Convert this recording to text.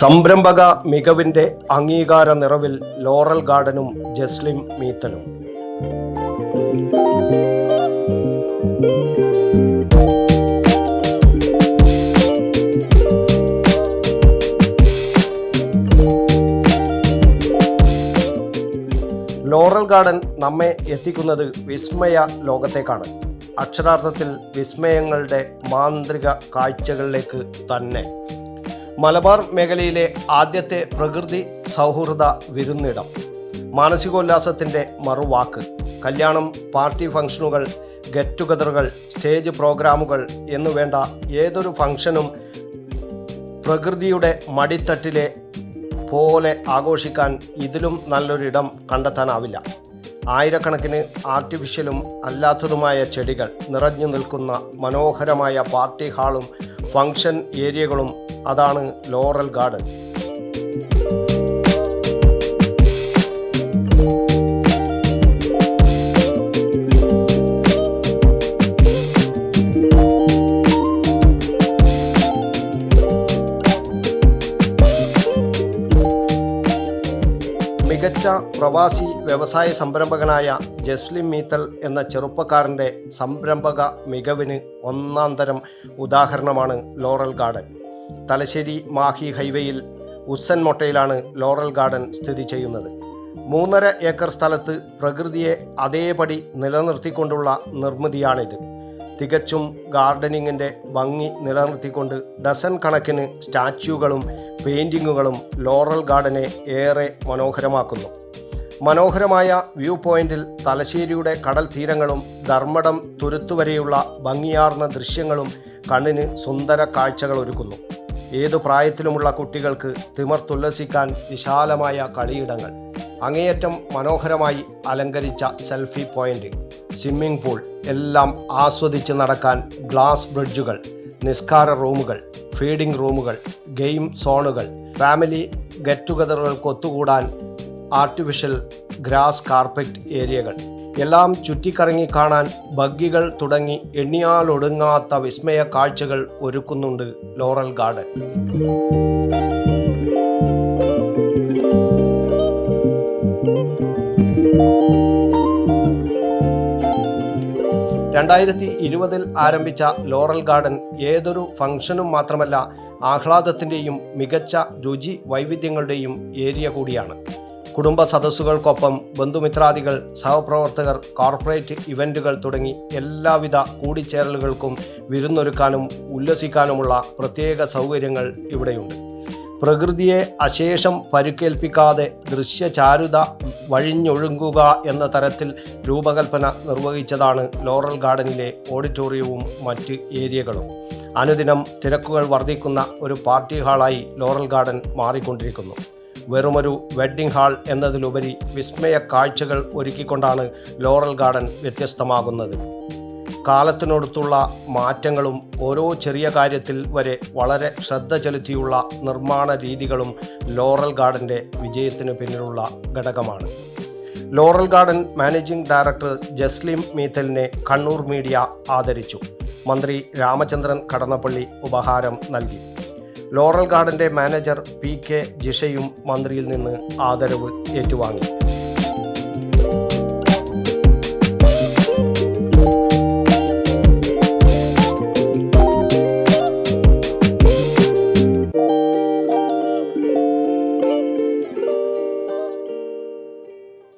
സംരംഭക മികവിന്റെ അംഗീകാര നിറവിൽ ലോറൽ ഗാർഡനും ജസ്ലിം മീത്തലും. ലോറൽ ഗാർഡൻ നമ്മെ എത്തിക്കുന്നത് വിസ്മയ ലോകത്തേക്കാണ്. അക്ഷരാർത്ഥത്തിൽ വിസ്മയങ്ങളുടെ മാന്ത്രിക കാഴ്ചകളിലേക്ക് തന്നെ. മലബാർ മേഖലയിലെ ആദ്യത്തെ പ്രകൃതി സൗഹൃദ വിരുന്നിടം. മാനസികോല്ലാസത്തിന്റെ മറുവാക്ക് കല്യാണം പാർട്ടി ഫംഗ്ഷനുകൾ ഗെറ്റ് ടുഗദറുകൾ സ്റ്റേജ് പ്രോഗ്രാമുകൾ എന്നുവേണ്ട ഏതൊരു ഫംഗ്ഷനും പ്രകൃതിയുടെ മടിത്തട്ടിലെ പോലെ ആഘോഷിക്കാൻ ഇതിലും നല്ലൊരിടം കണ്ടെത്താനാവില്ല. ആയിരക്കണക്കിന് ആർട്ടിഫിഷ്യലും അല്ലാത്തതുമായ ചെടികൾ നിറഞ്ഞു നിൽക്കുന്ന മനോഹരമായ പാർട്ടി ഹാളും ഫംഗ്ഷൻ ഏരിയകളും അതാണ് ലോറൽ ഗാർഡൻ. മികച്ച പ്രവാസി വ്യവസായ സംരംഭകനായ ജസ്ലിം മീത്തൽ എന്ന ചെറുപ്പക്കാരന്റെ സംരംഭക മികവിന് ഒന്നാം തരം ഉദാഹരണമാണ് ലോറൽ ഗാർഡൻ. തലശ്ശേരി മാഹി ഹൈവേയിൽ ഉസ്സൻ മൊട്ടയിലാണ് ലോറൽ ഗാർഡൻ സ്ഥിതി ചെയ്യുന്നത്. മൂന്നര ഏക്കർ സ്ഥലത്ത് പ്രകൃതിയെ അതേപടി നിലനിർത്തിക്കൊണ്ടുള്ള നിർമ്മിതിയാണിത്. തികച്ചും ഗാർഡനിങ്ങിന്റെ ഭംഗി നിലനിർത്തിക്കൊണ്ട് ഡസൻ കണക്കിന് സ്റ്റാച്യൂകളും പെയിന്റിങ്ങുകളും ലോറൽ ഗാർഡനെ ഏറെ മനോഹരമാക്കുന്നു. മനോഹരമായ വ്യൂ പോയിന്റിൽ തലശ്ശേരിയുടെ കടൽ തീരങ്ങളും ധർമ്മടം തുരുത്തുവരെയുള്ള ഭംഗിയാർന്ന ദൃശ്യങ്ങളും കണ്ണിന് സുന്ദര കാഴ്ചകൾ ഒരുക്കുന്നു. ഏതു പ്രായത്തിലുമുള്ള കുട്ടികൾക്ക് തിമർത്തുല്ലസിക്കാൻ വിശാലമായ കളിയിടങ്ങൾ. അങ്ങേയറ്റം മനോഹരമായി അലങ്കരിച്ച സെൽഫി പോയിന്റ്. സ്വിമ്മിംഗ് പൂൾ എല്ലാം ആസ്വദിച്ച് നടക്കാൻ ഗ്ലാസ് ബ്രിഡ്ജുകൾ നിസ്കാര റൂമുകൾ ഫീഡിംഗ് റൂമുകൾ ഗെയിം സോണുകൾ ഫാമിലി ഗെറ്റ് ടുഗദറുകൾക്ക് ഒത്തുകൂടാൻ ആർട്ടിഫിഷ്യൽ ഗ്രാസ് കാർപ്പറ്റ് ഏരിയകൾ. എല്ലാം ചുറ്റിക്കറങ്ങി കാണാൻ ബഗ്ഗികൾ തുടങ്ങി എണ്ണിയാലൊടുങ്ങാത്ത വിസ്മയ കാഴ്ചകൾ ഒരുക്കുന്നുണ്ട് ലോറൽ ഗാർഡൻ. രണ്ടായിരത്തി ഇരുപതിൽ ആരംഭിച്ച ലോറൽ ഗാർഡൻ ഏതൊരു ഫംഗ്ഷനും മാത്രമല്ല ആഹ്ലാദത്തിന്റെയും മികച്ച രുചി വൈവിധ്യങ്ങളുടെയും ഏരിയ കൂടിയാണ്. കുടുംബ സദസ്സുകൾക്കൊപ്പം ബന്ധുമിത്രാദികൾ സഹപ്രവർത്തകർ കോർപ്പറേറ്റ് ഇവന്റുകൾ തുടങ്ങി എല്ലാവിധ കൂടിച്ചേരലുകൾക്കും വിരുന്നൊരുക്കാനും ഉല്ലസിക്കാനുമുള്ള പ്രത്യേക സൗകര്യങ്ങൾ ഇവിടെയുണ്ട്. പ്രകൃതിയെ അശേഷം പരുക്കേൽപ്പിക്കാതെ ദൃശ്യചാരുത വഴിഞ്ഞൊഴുകുക എന്ന തരത്തിൽ രൂപകൽപ്പന നിർവഹിച്ചതാണ് ലോറൽ ഗാർഡനിലെ ഓഡിറ്റോറിയവും മറ്റ് ഏരിയകളും. അനുദിനം തിരക്കുകൾ വർദ്ധിക്കുന്ന ഒരു പാർട്ടി ഹാളായി ലോറൽ ഗാർഡൻ മാറിക്കൊണ്ടിരിക്കുന്നു. വെറുമൊരു വെഡ്ഡിംഗ് ഹാൾ എന്നതിലുപരി വിസ്മയ കാഴ്ചകൾ ഒരുക്കിക്കൊണ്ടാണ് ലോറൽ ഗാർഡൻ വ്യത്യസ്തമാകുന്നത്. കാലത്തിനൊടുത്തുള്ള മാറ്റങ്ങളും ഓരോ ചെറിയ കാര്യത്തിൽ വരെ വളരെ ശ്രദ്ധ ചെലുത്തിയുള്ള നിർമ്മാണ രീതികളും ലോറൽ ഗാർഡന്റെ വിജയത്തിന് പിന്നിലുള്ള ഘടകമാണ്. Laurel Garden managing director Jaslim മീത്തലിനെ Kannur media ആദരിച്ചു. മന്ത്രി രാമചന്ദ്രൻ കടന്നപ്പള്ളി ഉപഹാരം നൽകി. ലോറൽ ഗാർഡന്റെ മാനേജർ പി കെ ജിഷയും മന്ത്രിയിൽ നിന്ന് ആദരവ് ഏറ്റുവാങ്ങി.